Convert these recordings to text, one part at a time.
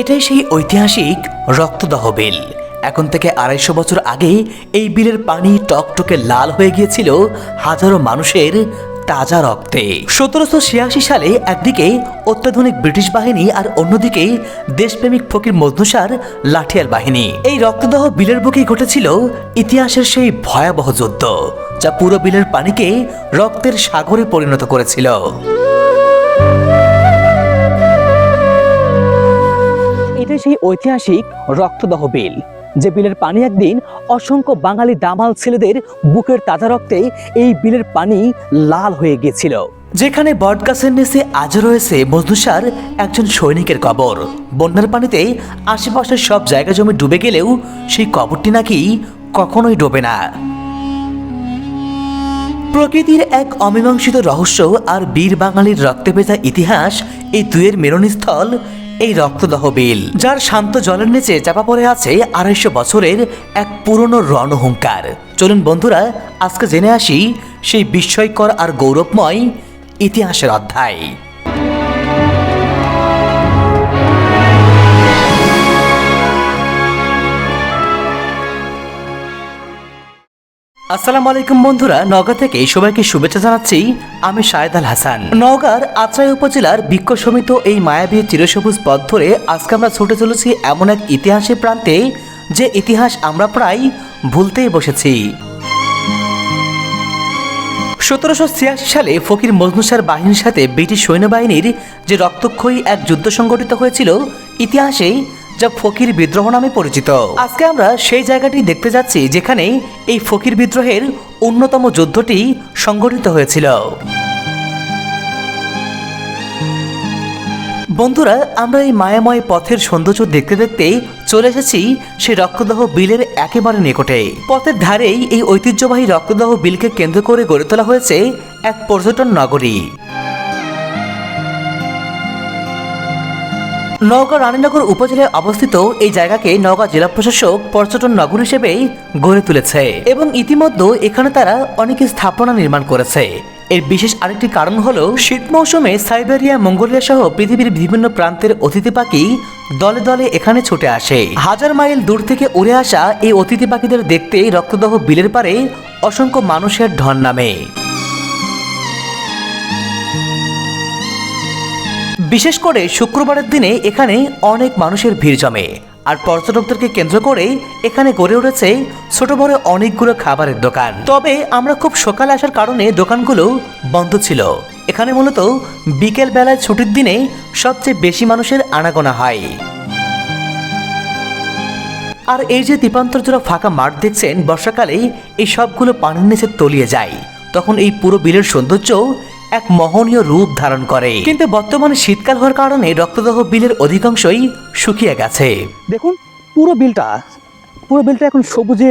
এটাই সেই ঐতিহাসিক রক্তদহ বিল। এখন থেকে আড়াইশো বছর আগে এই বিলের পানি টকটকে লাল হয়ে গিয়েছিল হাজারো মানুষের তাজা রক্তে। সতেরোশো ছিয়াশি সালে একদিকে অত্যাধুনিক ব্রিটিশ বাহিনী আর অন্যদিকে দেশপ্রেমিক ফকির মজনুসার লাঠিয়াল বাহিনী। এই রক্তদহ বিলের বুকেই ঘটেছিল ইতিহাসের সেই ভয়াবহ যুদ্ধ, যা পুরো বিলের পানিকে রক্তের সাগরে পরিণত করেছিল। ঐতিহাসিক রক্তদহ বিল, যে বিলের পানি একদিন অসংখ্য বাঙালি দামাল ছেলেদের বুকের তাজা রক্তে এই বিলের পানি লাল হয়ে গিয়েছিল যেখানে বটগাছের নিচে আজ রয়েছে মজনুসার একজন সৈনিকের কবর। বন্যার পানিতে আশেপাশের সব জায়গা জমি ডুবে গেলেও সেই কবরটি নাকি কখনোই ডোবে না। প্রকৃতির এক অমীমাংসিত রহস্য আর বীর বাঙালির রক্তে ভেজা ইতিহাস এই দুয়ের মিলনস্থল এই রক্তদহ বিল, যার শান্ত জলের নিচে চাপা পড়ে আছে আড়াইশো বছরের এক পুরনো রণহুঙ্কার চলুন বন্ধুরা, আজকে জেনে আসি সেই বিস্ময়কর আর গৌরবময় ইতিহাসের অধ্যায়। আসসালামু আলাইকুম বন্ধুরা, নওগাঁ থেকে সবাইকে শুভেচ্ছা জানাচ্ছি। আমি শাহেদ আল হাসান। নওগাঁর আত্রাই উপজেলার বৃক্ষ সমিত এই মায়াবী চিরসবুজ পথ ধরে আজকে আমরা ছুটে চলেছি এমন এক ইতিহাসের প্রান্তে, যে ইতিহাস আমরা প্রায় ভুলতেই বসেছি। সতেরোশো ছিয়াশি সালে ফকির মজনুসার বাহিনীর সাথে ব্রিটিশ সৈন্যবাহিনীর যে রক্তক্ষয়ী এক যুদ্ধ সংগঠিত হয়েছিল, ইতিহাসে যা ফকির বিদ্রোহ নামে পরিচিত। আজকে আমরা সেই জায়গাটি দেখতে যাচ্ছি যেখানে এই ফকির বিদ্রোহের অন্যতম যুদ্ধটি সংগঠিত হয়েছিল। বন্ধুরা, আমরা এই মায়াময় পথের সৌন্দর্য দেখতে দেখতে চলে এসেছি সেই রক্তদহ বিলের একেবারে নিকটে। পথের ধারেই এই ঐতিহ্যবাহী রক্তদহ বিলকে কেন্দ্র করে গড়ে তোলা হয়েছে এক পর্যটন নগরী। নওগাঁ রানীনগর উপজেলায় অবস্থিত এই জায়গাকে নওগাঁ জেলা প্রশাসক পর্যটন নগর হিসেবে গড়ে তুলেছে এবং ইতিমধ্যে এখানে তারা অনেক স্থাপনা নির্মাণ করেছে। এর বিশেষ আরেকটি কারণ হলো শীত মৌসুমে সাইবেরিয়া, মঙ্গোলিয়া সহ পৃথিবীর বিভিন্ন প্রান্তের অতিথি পাখি দলে দলে এখানে ছুটে আসে। হাজার মাইল দূর থেকে উড়ে আসা এই অতিথি পাখিদের দেখতে রক্তদহ বিলের পারে অসংখ্য মানুষের ঢন নামে। বিশেষ করে শুক্রবারের দিনে এখানে অনেক মানুষের ভিড় জমে। আর পর্যটকদেরকে কেন্দ্র করে এখানে গড়ে উঠেছে ছোট বড় অনেকগুলো খাবারের দোকান। তবে আমরা খুব সকালে আসার কারণে দোকানগুলো বন্ধ ছিল। এখানে মূলত বিকেল বেলায় ছুটির দিনে সবচেয়ে বেশি মানুষের আনাগোনা হয়। আর এই যে দ্বীপান্তর জোড়া ফাঁকা মাঠ দেখছেন বর্ষাকালে এই সবগুলো পানির নিচে তলিয়ে যায়। তখন এই পুরো বিলের সৌন্দর্য এক মহনীয় রূপ ধারণ করে। কিন্তু বর্তমানে শীতকাল হওয়ার কারণে রক্তদহ বিলের অধিকাংশই শুকিয়ে গেছে। দেখুন, পুরো বিলটা পুরো বিলটা এখন সবুজে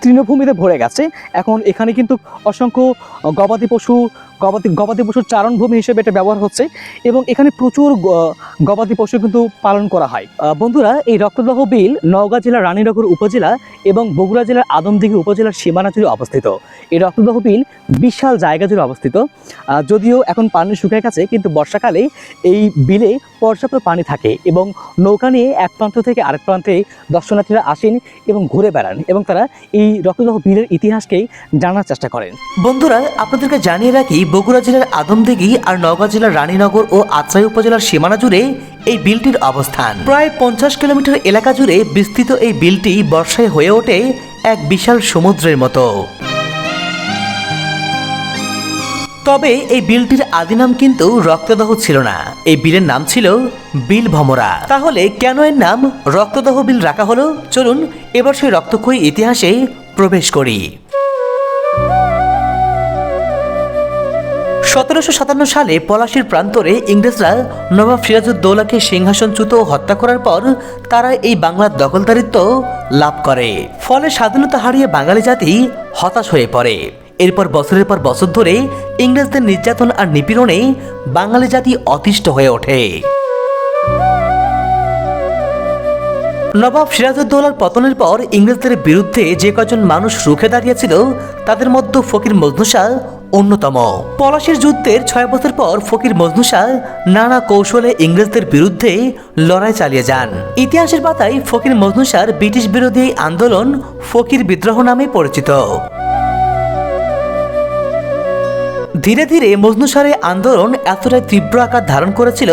তৃণভূমিতে ভরে গেছে। এখন এখানে কিন্তু অসংখ্য গবাদি পশু গবাদি গবাদি পশুর চারণভূমি হিসেবে এটা ব্যবহার হচ্ছে এবং এখানে প্রচুর গবাদি পশু কিন্তু পালন করা হয়। বন্ধুরা, এই রক্তদহ বিল নওগাঁ জেলার রানীনগর উপজেলা এবং বগুড়া জেলার আদমদিঘি উপজেলার সীমানা জুড়ে অবস্থিত। এই রক্তদহ বিল বিশাল জায়গা জুড়ে অবস্থিত। যদিও এখন পানি শুকিয়ে গেছে, কিন্তু বর্ষাকালে এই বিলে পর্যাপ্ত পানি থাকে এবং নৌকা নিয়ে এক প্রান্ত থেকে আরেক প্রান্তে দর্শনার্থীরা আসেন এবং ঘুরে বেড়ান এবং তারা এই রক্তদহ বিলের ইতিহাসকেই জানার চেষ্টা করেন। বন্ধুরা, আপনাদেরকে জানিয়ে রাখি বগুড়া জেলার আদমদিঘি আর নওগাঁ জেলার রানীনগর ও আত্রাই উপজেলার সীমানা জুড়ে এই বিলটির অবস্থান। প্রায় পঞ্চাশ কিলোমিটার এলাকা জুড়ে বিস্তৃত এই বিলটি বর্ষায় হয়ে ওঠে এক বিশাল সমুদ্রের মতো। তবে এই বিলটির আদি নাম কিন্তু রক্তদহ ছিল না। এই বিলের নাম ছিল বিল ভমরা। তাহলে কেন এর নাম রক্তদহ বিল রাখা হলো? চলুন এবার সেই রক্তক্ষয়ী ইতিহাসে প্রবেশ করি। সতেরোশো সাতান্ন সালে পলাশির প্রান্তরে ইংরেজরা নবাব সিরাজউদ্দৌলাকে সিংহাসনচ্যুত হত্যা করার পর তারা এই বাংলার দখলদারিত্ব লাভ করে। ফলে স্বাধীনতা হারিয়ে বাঙালি জাতি হতাশ হয়ে পড়ে। এরপর বছরের পর বছর ধরে ইংরেজদের নির্যাতন আর নিপীড়নে বাঙালি জাতি অতিষ্ঠ হয়ে ওঠে। নবাব সিরাজউদ্দৌলার পতনের পর ইংরেজদের বিরুদ্ধে যে কজন মানুষ রুখে দাঁড়িয়েছিল, তাদের মধ্যে ফকির মজনু শাহ অন্যতম। পলাশের যুদ্ধের ছয় বছর পর ফকির মজনু শাহ নানা কৌশলে ইংরেজদের বিরুদ্ধে লড়াই চালিয়ে যান। ইতিহাসের পাতায় ফকির মজনু ব্রিটিশ বিরোধী আন্দোলন ফকির বিদ্রোহ নামে পরিচিত। ধীরে ধীরে মজনু শাহের আন্দোলন এতটাই তীব্র আকার ধারণ করেছিল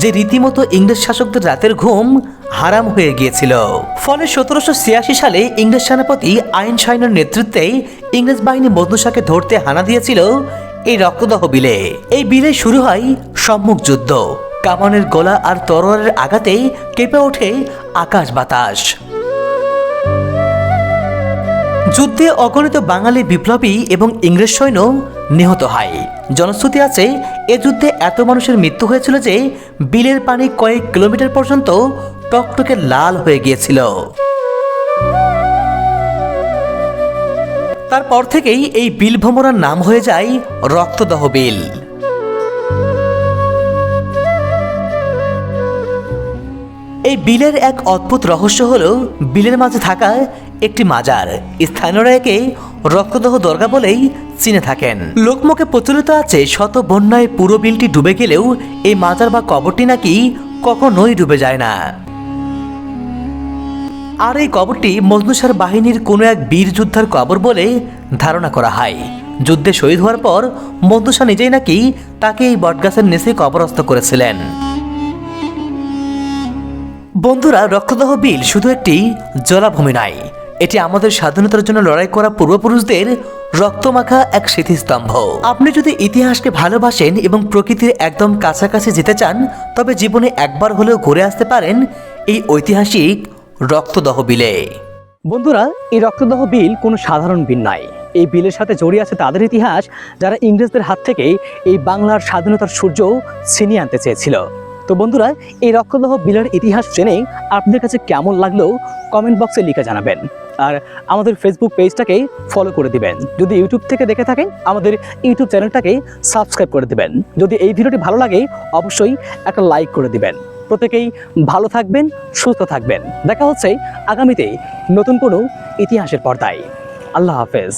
যে রীতিমতো ইংরেজ শাসকদের রাতের ঘুম হারাম হয়ে গিয়েছিল। ফলে সতেরোশো ছিয়াশি সালে ইংরেজ সেনাপতি আইন শাইনের নেতৃত্বে ইংরেজ বাহিনী মজনু শাহকে ধরতে হানা দিয়েছিল এই রক্তদহ বিলে। এই বিলে শুরু হয় সম্মুখ যুদ্ধ। কামানের গোলা আর তরোয়ারের আঘাতেই কেঁপে ওঠে আকাশ বাতাস। যুদ্ধে অগণিত বাঙালি বিপ্লবী এবং ইংরেজ সৈন্য নিহত হয়। জনশ্রুতি আছে, এ যুদ্ধে এত মানুষের মৃত্যু হয়েছিল যে বিলের পানি কয়েক কিলোমিটার পর্যন্ত টকটকে লাল হয়ে গিয়েছিল। তারপর থেকেই এই বিল ভ্রমণার নাম হয়ে যায় রক্তদহ বিল। এই বিলের এক অদ্ভুত রহস্য হলো, বিলের মাঝে থাকা একটি মাজার। স্থানীয়রা একে রক্তদহ দরগা বলেই চিনে থাকেন। লোকমুখে প্রচলিত আছে শত বন্যায় পুরো বিলটি ডুবে গেলেও এই মাজার বা কবরটি নাকি কখনোই ডুবে যায় না। আর এই কবরটি মজনুসার বাহিনীর কোনো এক বীর যোদ্ধার কবর বলে ধারণা করা হয়। যুদ্ধে শহীদ হওয়ার পর মজনুসা নিজেই নাকি তাকে এই বটগাছের নিচে কবরস্থ করেছিলেন। বন্ধুরা, রক্তদাহ বিল শুধু একটি জলাভূমি নয় এটি আমাদের স্বাধীনতার জন্য লড়াই করা পূর্বপুরুষদের রক্তমাখা এক স্মৃতিস্তম্ভ। আপনি যদি ইতিহাসকে ভালোবাসেন এবং প্রকৃতির একদম কাছাকাছি যেতে চান, তবে জীবনে একবার হলেও ঘুরে আসতে পারেন এই ঐতিহাসিক রক্তদহ বিলে। বন্ধুরা, এই রক্তদহ বিল কোনো সাধারণ বিল নয়। এই বিলের সাথে জড়িয়ে আছে তাদের ইতিহাস, যারা ইংরেজদের হাত থেকে এই বাংলার স্বাধীনতার সূর্য ছিনিয়ে আনতে চেয়েছিল। তো বন্ধুরা, এই রক্তদহ বিলের ইতিহাস জেনে আপনাদের কাছে কেমন লাগল কমেন্ট বক্সে লিখে জানাবেন। আর আমাদের ফেসবুক পেজটাকে ফলো করে দিবেন। যদি ইউটিউব থেকে দেখে থাকেন, আমাদের ইউটিউব চ্যানেলটাকে সাবস্ক্রাইব করে দিবেন। যদি এই ভিডিওটি ভালো লাগে, অবশ্যই একটা লাইক করে দিবেন। প্রত্যেকেই ভালো থাকবেন, সুস্থ থাকবেন। দেখা হচ্ছে আগামীতে নতুন কোনো ইতিহাসের পর্দায়। আল্লাহ হাফেজ।